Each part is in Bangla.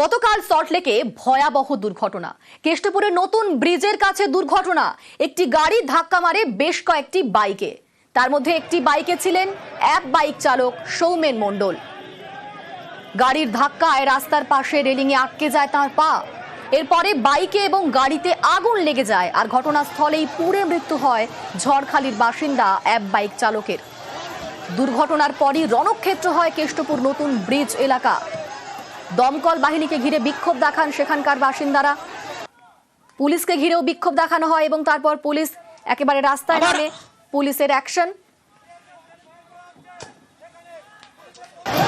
গতকাল সল্টলেকে ভয়াবহ দুর্ঘটনা। কেষ্টপুরের নতুন ব্রিজের কাছে দুর্ঘটনা। একটি গাড়ি ধাক্কা মারে বেশ কয়েকটি বাইকে। তার মধ্যে একটি বাইকে ছিলেন এক বাইক চালক সৌমেন মণ্ডল। গাড়ির ধাক্কায় রাস্তার পাশে রেলিংয়ে আটকে যায় তার পা। এরপরে বাইকে এবং গাড়িতে আগুন লেগে যায় আর ঘটনাস্থলেই পুড়ে মৃত্যু হয় ঝড়খালির বাসিন্দা অ্যাপ বাইক চালকের। দুর্ঘটনার পরই রণক্ষেত্র হয় কেষ্টপুর নতুন ব্রিজ এলাকা। দমকল বাহিনীকে ঘিরে বিক্ষোভ দেখান সেখানকার বাসিন্দারা। পুলিশকে ঘিরেও বিক্ষোভ দেখানো হয় এবং তারপর পুলিশ একেবারে রাস্তায় নামে। পুলিশের অ্যাকশন।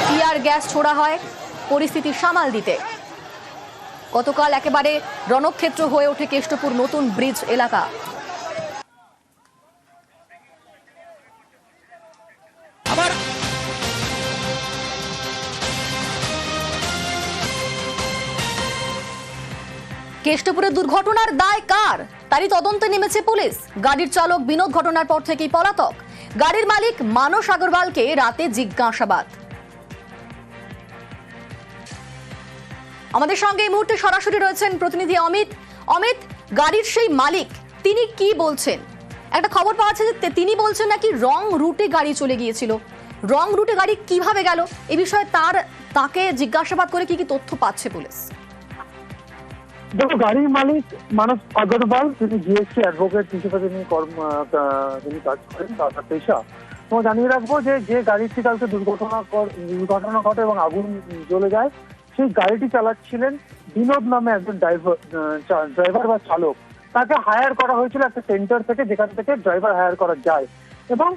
টিয়ার গ্যাস ছোড়া হয় পরিস্থিতি সামাল দিতে। গতকাল একেবারে রণক্ষেত্র হয়ে ওঠে কেষ্টপুর নতুন ব্রিজ এলাকা। কেষ্টপুরের দুর্ঘটনার দায় কার? তারই তদন্তে নেমেছে পুলিশ। গাড়ির চালক বিনোদ ঘটনার পর থেকেই পলাতক। গাড়ির মালিক মানস আগরওয়ালকে রাতে জিজ্ঞাসাবাদ। আমাদের সঙ্গে এই মুহূর্তে সরাসরি রয়েছেন প্রতিনিধি অমিত। অমিত, গাড়ির সেই মালিক, তিনি কি বলছেন? একটা খবর পাওয়া যাচ্ছে যে তিনি বলছেন নাকি রং রুটে গাড়ি চলে গিয়েছিল। রং রুটে গাড়ি কীভাবে গেল? এ বিষয়ে তার তাকে জিজ্ঞাসাবাদ করে কি কি তথ্য পাচ্ছে পুলিশ? দেখো, গাড়ির মালিক মানব আগরওয়াল তিনি জিএসটি অ্যাডভোকেট হিসেবে তিনি কর্ম তিনি কাজ করেন, তার পেশা তো জানিয়ে রাখব যে যে গাড়িটি কালকে দুর্ঘটনা দুর্ঘটনা ঘটে এবং আগুন জ্বলে যায়, সেই গাড়িটি চালাচ্ছিলেন বিনোদ নামে একজন ড্রাইভার ড্রাইভার বা চালক। তাকে হায়ার করা হয়েছিল একটা সেন্টার থেকে, যেখান থেকে ড্রাইভার হায়ার করা যায়। এবং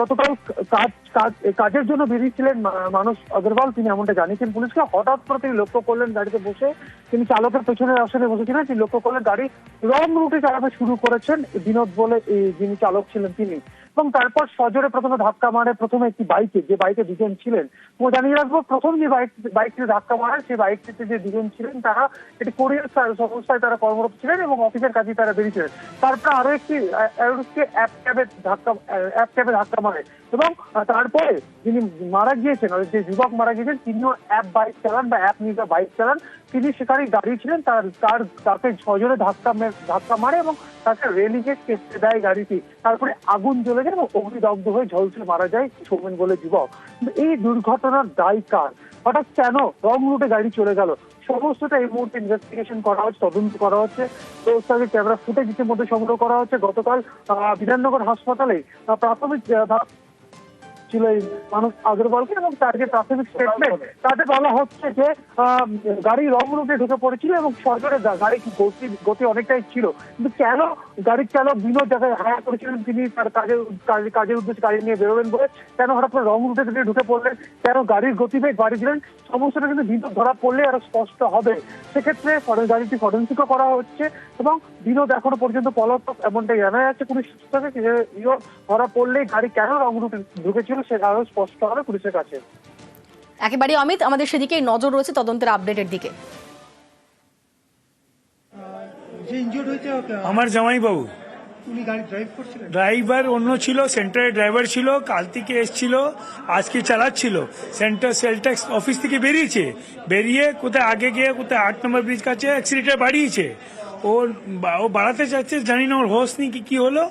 গতকাল কাজ কাজ, কাজের জন্য বেরিয়েছিলেন মানুষ মানস আগরওয়াল তিনি এমনটা জানিয়েছেন পুলিশকে। হঠাৎ করে তিনি লক্ষ্য করলেন গাড়িতে বসে, তিনি চালকের পেছনের আসনে বসেছিলেন, তিনি লক্ষ্য করলেন গাড়ি রং রুটে চালাতে শুরু করেছেন। বিনোদ বলে যিনি চালক ছিলেন তিনি। এবং তারপর সজোরে প্রথমে ধাক্কা মারে, প্রথমে একটি বাইকে যে বাইকে দুজন ছিলেন। ও জানিয়ে রাখব, প্রথম যে বাইক বাইকটি ধাক্কা মারে, সেই বাইকটিতে যে দুজন ছিলেন, তারা একটি কোরিয়ার সংস্থায় তারা কর্মরত ছিলেন এবং অফিসের কাজে তারা বেরিয়েছিলেন তারপর আরও একটি অ্যাপ ক্যাবে ধাক্কা অ্যাপ ক্যাবে ধাক্কা মারে এবং তারপরে যিনি মারা গিয়েছেন যে যুবক মারা গিয়েছেন, তিনিও অ্যাপ বাইক চালান বা অ্যাপ নিয়ে বাইক চালান। তিনি সেখানে দাঁড়িয়েছিলেন তার তার তাকে সজোরে ধাক্কা ধাক্কা মারে এবং তাকে রেলিংয়ে কেটে দেয় গাড়িটি। তারপরে আগুন জ্বলে যায় এবং অগ্নিদগ্ধ হয়ে ঝলসে মারা যায় সৌমেন বলে যুবক। এই দুর্ঘটনার দায় কার? হঠাৎ কেন রং রুটে গাড়ি চলে গেল? সমস্তটা এই মুহূর্তে ইনভেস্টিগেশন করা হচ্ছে, তদন্ত করা হচ্ছে। তাদের ক্যামেরা ফুটেজ ইতিমধ্যে সংগ্রহ করা হচ্ছে। গতকাল বিধাননগর হাসপাতালে প্রাথমিক ছিল এই মানুষ আগরওয়ালকে এবং তার যে প্রাথমিক স্টেটমেন্ট তাতে বলা হচ্ছে যে গাড়ি রং রুটে ঢুকে পড়েছিল এবং সরকারের গাড়ি গতি গতি অনেকটাই ছিল। কিন্তু কেন গাড়ির চালক বিনোদ জায়গায় হায়ার করেছিলেন? তিনি তার কাজের, কাজে- কাজের উদ্দেশ্যে গাড়ি নিয়ে বেরোবেন বলে। কেন হঠাৎ করে রং রুটে তিনি ঢুকে পড়লেন? কেন গাড়ির গতিবেগ বাড়িয়েছিলেন? সমস্যাটা কিন্তু বিনোদ ধরা পড়লে আরও স্পষ্ট হবে। সেক্ষেত্রে গাড়িটি ফরেন্সিকও করা হচ্ছে এবং বিনোদ এখনও পর্যন্ত পলাতক এমনটাই জানা যাচ্ছে। পুলিশ যে ধরা পড়লেই গাড়ি কেন রং রুটে ঢুকেছিল? সেটা আরও স্পষ্ট হবে পুলিশের কাছে। একেবারে অমিত আমাদের সেদিকেই নজর রয়েছে তদন্তের আপডেটের দিকে। আমার ড্রাইভ করছিলেন? ড্রাইভার অন্য ছিল সেন্টারে ড্রাইভার ছিল কাল থেকে এসছিল আজকে চালাচ্ছিল। সেন্টার সেল ট্যাক্স অফিস থেকে বেরিয়েছে। বেরিয়ে কোথায় আগে গিয়ে কোথায় আট নম্বর ব্রিজ কাছে অ্যাক্সিডেন্টটা বাড়িয়েছে। ওর ও বাড়াতে চাচ্ছে জানি না ওর হোস নেই কি কি হলো,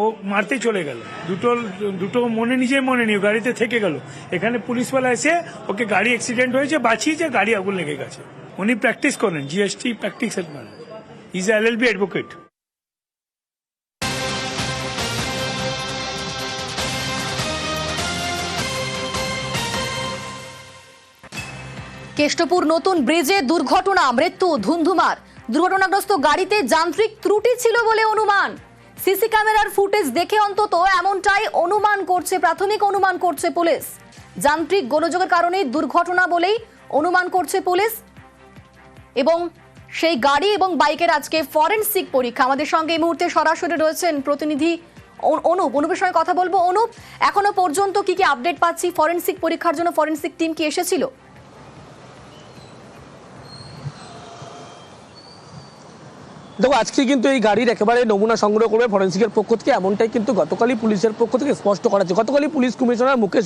ও মারতে চলে গেল। দুটো দুটো মনে, নিজের মনে ও গাড়িতে থেকে গেল। এখানে পুলিশওয়ালা এসে ওকে গাড়ি অ্যাক্সিডেন্ট হয়েছে, বাঁচিয়েছে, গাড়ি আগুন লেগে গেছে। উনি প্র্যাকটিস করেন GST practice is L L B advocate Keshtopur নতুন ব্রিজে দুর্ঘটনা, মৃত্যু, ধুন্ধুমার। দুর্ঘটনাগ্রস্ত গাড়িতে যান্ত্রিক ত্রুটি ছিল বলে অনুমান। সিসি ক্যামেরার ফুটেজ দেখে অন্তত এমনটাই অনুমান করছে, প্রাথমিক অনুমান করছে পুলিশ। যান্ত্রিক গোলযোগের কারণে দুর্ঘটনা বলেই অনুমান করছে পুলিশ। এবং সেই গাড়ি এবং বাইকের আজকে ফরেনসিক পরীক্ষা। আমাদের সঙ্গে এই মুহূর্তে সরাসরি রয়েছেন প্রতিনিধি অনুপ। অনুপের সঙ্গে কথা বলব। অনুপ, এখনও পর্যন্ত কি কি আপডেট পাচ্ছি? ফরেনসিক পরীক্ষার জন্য ফরেনসিক টিম কি এসেছিল? দেখো, আজকে কিন্তু এই গাড়ির একেবারে নমুনা সংগ্রহ করবে ফরেন্সিকের পক্ষ থেকে, এমনটাই কিন্তু গতকালই পুলিশের পক্ষ থেকে স্পষ্ট করা হচ্ছে গতকালই পুলিশ কমিশনার মুকেশ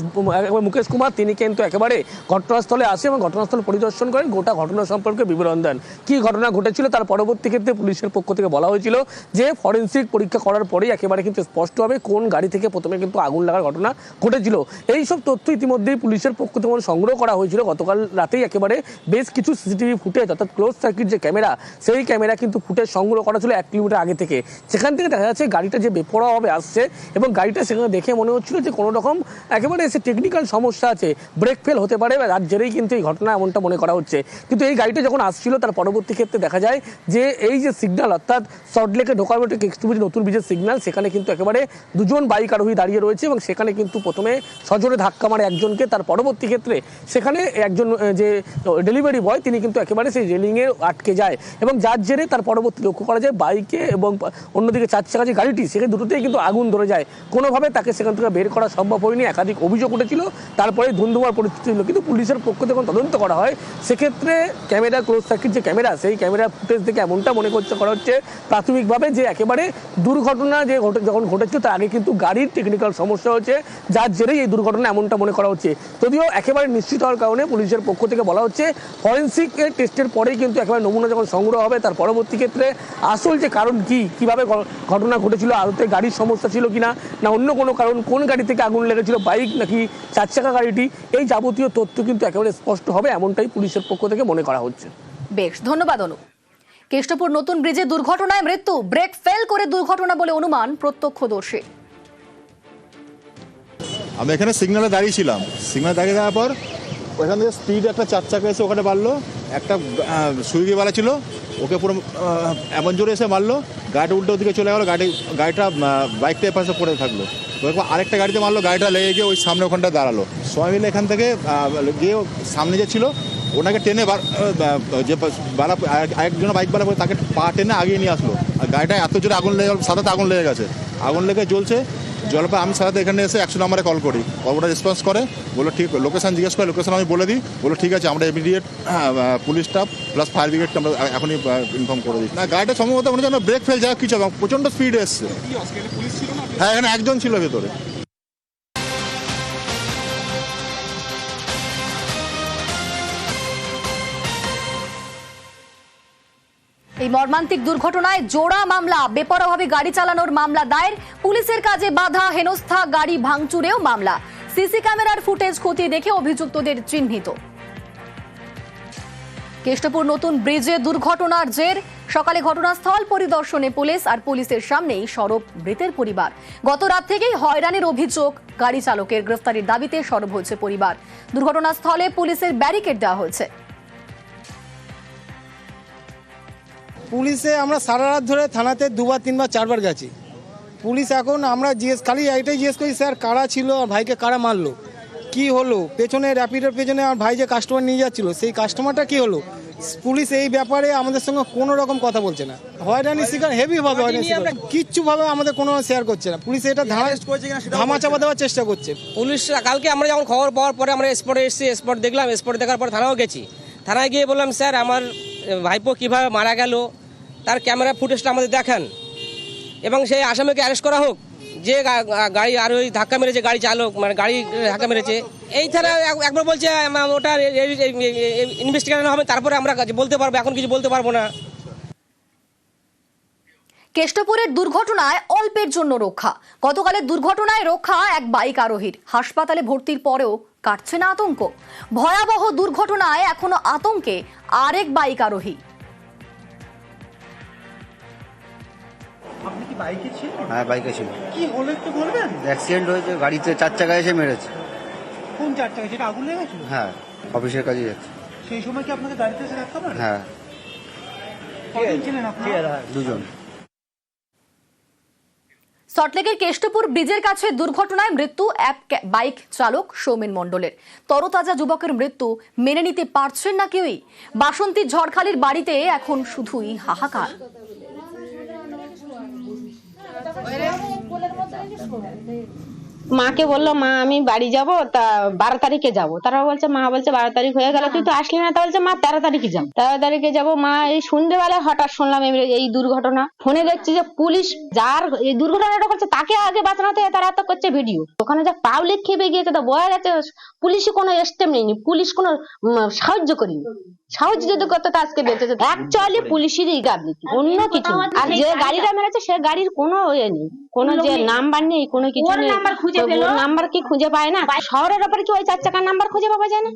মুকেশ কুমার, তিনি কিন্তু একেবারে ঘটনাস্থলে আসে এবং ঘটনাস্থল পরিদর্শন করেন, গোটা ঘটনা সম্পর্কে বিবরণ দেন কি ঘটনা ঘটেছিল তার পরবর্তী ক্ষেত্রে পুলিশের পক্ষ থেকে বলা হয়েছিল যে ফরেন্সিক পরীক্ষা করার পরেই একেবারে কিন্তু স্পষ্ট হবে কোন গাড়ি থেকে প্রথমে কিন্তু আগুন লাগার ঘটনা ঘটেছিল। এই সব তথ্য ইতিমধ্যেই পুলিশের পক্ষ থেকে সংগ্রহ করা হয়েছিল, গতকাল রাতেই একেবারে বেশ কিছু সিসিটিভি ফুটেজ, অর্থাৎ ক্লোজ সার্কিট যে ক্যামেরা, সেই ক্যামেরা কিন্তু ফুটেজ সংগ্রহ করা ছিল এক কিলোমিটার আগে থেকে। সেখান থেকে দেখা যাচ্ছে গাড়িটা যে বেপরোয়াভাবে আসছে এবং গাড়িটা সেখানে দেখে মনে হচ্ছিল যে কোনো রকম একেবারে সে টেকনিক্যাল সমস্যা আছে ব্রেক ফেল হতে পারে জেরেই কিন্তু এই ঘটনা এমনটা মনে করা হচ্ছে। কিন্তু এই গাড়িটা যখন আসছিল, তার পরবর্তী ক্ষেত্রে দেখা যায় যে এই যে সিগন্যাল অর্থাৎ সল্টলেকে ঢোকার মতো এক্সট্রিবিজ নতুন ব্রিজের সিগন্যাল সেখানে কিন্তু একেবারে দুজন বাইক আরোহী দাঁড়িয়ে রয়েছে এবং সেখানে কিন্তু প্রথমে সজোরে ধাক্কা মারে একজনকে, তার পরবর্তী ক্ষেত্রে সেখানে একজন যে ডেলিভারি বয় তিনি কিন্তু একেবারে সেই রেলিংয়ে আটকে যায় এবং যার জেরে তার পরবর্তী লক্ষ্য করা যায় বাইকে এবং অন্যদিকে চার চাকা যে গাড়িটি, সেখানে দুটোতেই কিন্তু আগুন ধরে যায়। কোনোভাবে তাকে সেখান থেকে বের করা সম্ভব হয়নি। একাধিক অভিযোগ উঠেছিল। তারপরে ধুন্ধুমার পরিস্থিতি ছিল কিন্তু পুলিশের পক্ষ থেকে তদন্ত করা হয়। সেক্ষেত্রে ক্যামেরা ক্লোজ সার্কিট যে ক্যামেরা, সেই ক্যামেরা ফুটেজ থেকে এমনটা মনে করছে, করা হচ্ছে প্রাথমিকভাবে যে একেবারে দুর্ঘটনা যে ঘটে যখন ঘটেছিল, তার আগে কিন্তু গাড়ির টেকনিক্যাল সমস্যা হচ্ছে যার জেরেই এই দুর্ঘটনা এমনটা মনে করা হচ্ছে। যদিও একেবারে নিশ্চিত হওয়ার কারণে পুলিশের পক্ষ থেকে বলা হচ্ছে ফরেন্সিক টেস্টের পরেই কিন্তু একেবারে নমুনা যখন সংগ্রহ হবে, তার পরবর্তী ক্ষেত্রে আসল যে কারণ কি? কীভাবে ঘটনা ঘটেছিল? আদতে গাড়ির সমস্যা ছিল কিনা? না অন্য কোনো কারণ? কোন গাড়ি থেকে আগুন লেগেছিল? বাইক নাকি চার চাকা গাড়িটি? এই যাবতীয় তথ্য কিন্তু একেবারে স্পষ্ট হবে এমনটাই পুলিশের পক্ষ থেকে মনে করা হচ্ছে। বেশ ধন্যবাদ অনু। কেষ্টপুর নতুন ব্রিজে দুর্ঘটনায় মৃত্যু ব্রেক ফেল করে দুর্ঘটনা বলে অনুমান প্রত্যক্ষদর্শী। আমি এখানে সিগনালে দাঁড়িয়ে ছিলাম। সিগনালে দাঁড়িয়ে দেওয়ার পর ওখান থেকে স্পিড একটা চার চাকা এসে ওখানে মারলো। একটা সুইগিওয়ালা ছিল, ওকে পুরো এমন জোরে এসে মারলো, গাড়িটা উল্টো দিকে চলে গেলো, গাড়ি, গাড়িটা বাইকটা এপাশে পড়ে থাকল। এরপর আরেকটা গাড়িতে মারলো, গাড়িটা লেগে গিয়ে ওই সামনে ওখানটা দাঁড়াল। সবাই মিলে এখান থেকে গিয়ে সামনে যে ছিল, ওনাকে টেনে যে বালা আরেকজন বাইক বালা তাকে পা টেনে আগিয়ে নিয়ে আসলো। আর গাড়িটা এত জোরে আগুন লেগে সাদাতে আগুন লেগে গেছে। আগুন লেগে জ্বলছে জলপা আমি সারাতে এখানে এসে একশো নম্বরে কল করি। কলটা রেসপন্স করে বলো ঠিক লোকেশন জিজ্ঞেস করে লোকেশান আমি বলে দিই। বলো ঠিক আছে আমরা immediate police staff plus fire ব্রিগেডকে আমরা এখনই ইনফর্ম করে দিই না গাড়িটা সম্ভবত মনে হয় যেন ব্রেক ফেল যাওয়া কিছু প্রচণ্ড স্পিড এসছে। হ্যাঁ এখানে একজন ছিল ভেতরে। এই মর্মান্তিক দুর্ঘটনায় জোড়া মামলা, বেপরোয়াভাবে গাড়ি চালানোর মামলা দায়ের, পুলিশের কাজে বাধা, হেনস্থা, গাড়ি ভাঙচুরেও মামলা। সিসি ক্যামেরার ফুটেজ খতিয়ে দেখে অভিযুক্তদের চিহ্নিত। কেষ্টপুর নতুন ব্রিজে দুর্ঘটনার জের। সকালে ঘটনাস্থল পরিদর্শনে পুলিশ আর পুলিশের সামনেই সরব মৃতের পরিবার। গত রাত থেকেই হয়রানির অভিযোগ, গাড়ি চালকের গ্রেফতারির দাবিতে সরব হয়েছে পরিবার। দুর্ঘটনাস্থলে পুলিশের ব্যারিকেড দেওয়া হয়েছে। পুলিশে আমরা সারা রাত ধরে থানাতে দুবার তিনবার চারবার গেছি। পুলিশ এখন আমরা জিজ্ঞেস খালি এইটাই জিজ্ঞেস করি স্যার কারা ছিল আর ভাইকে কারা মারলো? কি হলো? পেছনে র্যাপিডের পেছনে আমার ভাই যে কাস্টমার নিয়ে যাচ্ছিল সেই কাস্টমারটা কি হলো? পুলিশ এই ব্যাপারে আমাদের সঙ্গে কোনো রকম কথা বলছে না। হয়রানি শিকার হেভি ভাবে হয়রানি শিকার। কিচ্ছু ভাবে আমাদের কোনো শেয়ার করছে না। পুলিশ এটা ধামা চাপা দেওয়ার চেষ্টা করছে। পুলিশ কালকে আমরা যখন খবর পাওয়ার পরে আমরা স্পটে এসেছি স্পট দেখলাম স্পট দেখার পর থানাও গেছি। থানায় গিয়ে বললাম স্যার আমার ভাইপো কীভাবে মারা গেল? তার ক্যামেরা ফুটেজটা আমাদের দেখান। এবং সেই আসামিকে অ্যারেস্ট করা হোক, যে গাড়ি আর ওই ধাক্কা মেরেছে গাড়ি চালক মানে গাড়ি ধাক্কা মেরেছে, এই ছাড়া এক- একবার বলছে ওটা ইনভেস্টিগেশন হবে, তারপরে আমরা বলতে পারব, এখন কিছু বলতে পারব না। কেষ্টপুরের দুর্ঘটনায় অল্পের জন্য রক্ষা। গতকালের দুর্ঘটনায় রক্ষা এক বাইক আরোহীর। হাসপাতালে ভর্তির পরেও কাটছে না আতঙ্ক। ভয়াবহ দুর্ঘটনায় এখনও আতঙ্কে আরেক বাইক আরোহী। আপনি কি বাইকে ছিলেন? হ্যাঁ বাইকে ছিল কি হলো একটু বলবেন? অ্যাক্সিডেন্ট হয়েছে গাড়িতে চার চাকায় এসে মেরেছে। কোন চার চাকা? যেটা আগুন লেগেছিল? হ্যাঁ অফিসের কাজে যাচ্ছে। সেই সময় কি আপনাকে গাড়িতে এসে ধাক্কা মারে? হ্যাঁ। কজন ছিলেন আপনারা? দুজন। সল্টলেকের কেষ্টপুর ব্রিজের কাছে দুর্ঘটনায় মৃত্যু এক বাইক চালক সৌমেন মণ্ডলের। তরতাজা যুবকের মৃত্যু মেনে নিতে পারছেন না কেউই? বাসন্তী ঝড়খালির বাড়িতে এখন শুধুই হাহাকার। Wala mo, mo tayo Diyos ko. মাকে বলল মা আমি বাড়ি যাব তা বারো তারিখে যাব। তারা বলছে মা বলছে বারো তারিখ হয়ে গেল তুই তো আসলি না। তা বলছে মা তেরো তারিখে যাও তেরো তারিখে যাব মা এই সন্ধ্যেবেলায় হঠাৎ শুনলাম এই- দুর্ঘটনা। ফোনে দেখছি যে পুলিশ যার এই দুর্ঘটনাটা করছে তাকে আগে বাঁচানো থেকে তারা এত করছে ভিডিও। ওখানে যা পাবলিক খেপে গিয়েছে তা বোঝা যাচ্ছে পুলিশই কোনো স্টেপ নেয়নি পুলিশ কোনো সাহায্য করেনি। সাহায্য যদি করতে তো আজকে বেঁচে যেত। অ্যাকচুয়ালি পুলিশেরই গাফলিতি অন্য কিছু। আর যে গাড়িটা মেরেছে সে গাড়ির কোনো ইয়ে নেই কোনো যে নাম্বার নেই। কোনো কিছু নেই। নাম্বার কি খুঁজে পায় না? শহরের ব্যাপারে কি ওই চার চাকার নাম্বার খুঁজে পাওয়া যায় না?